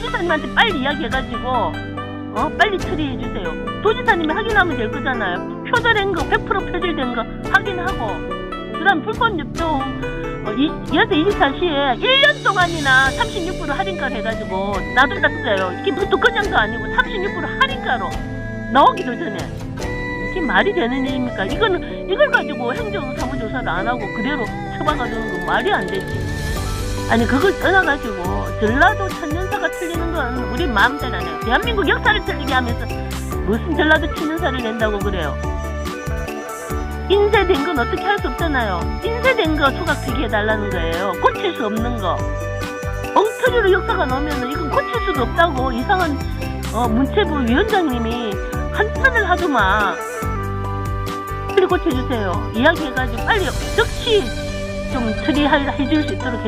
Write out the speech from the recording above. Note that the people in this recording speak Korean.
도지사님한테 빨리 이야기해가지고 어 빨리 처리해 주세요. 도지사님이 확인하면 될 거잖아요. 표절된 거 100% 표절된 거 확인하고 그다음 불법 유통 어, 이, 연세 24시에 1년 동안이나 36% 할인가를 해가지고 놔둘렀어요. 이게 무슨 그냥도 아니고 36% 할인가로 나오기도 전에 이게 말이 되는 일입니까? 이거는 이걸 가지고 행정사무 조사를 안 하고 그대로 처박아두는 건 말이 안 되지. 아니 그걸 떠나가지고 전라도 천년사가 틀리는 건 우리 마음대로 안 해요. 대한민국 역사를 틀리게 하면서 무슨 전라도 천년사를 낸다고 그래요. 인쇄된 건 어떻게 할 수 없잖아요. 인쇄된 거 소각 폐기해달라는 거예요. 고칠 수 없는 거. 엉터리로 역사가 나오면은 이건 고칠 수가 없다고 이상한 어, 문체부 위원장님이 한탄을 하더만 빨리 고쳐주세요. 이야기해가지고 빨리 즉시 좀 처리해줄 수 있도록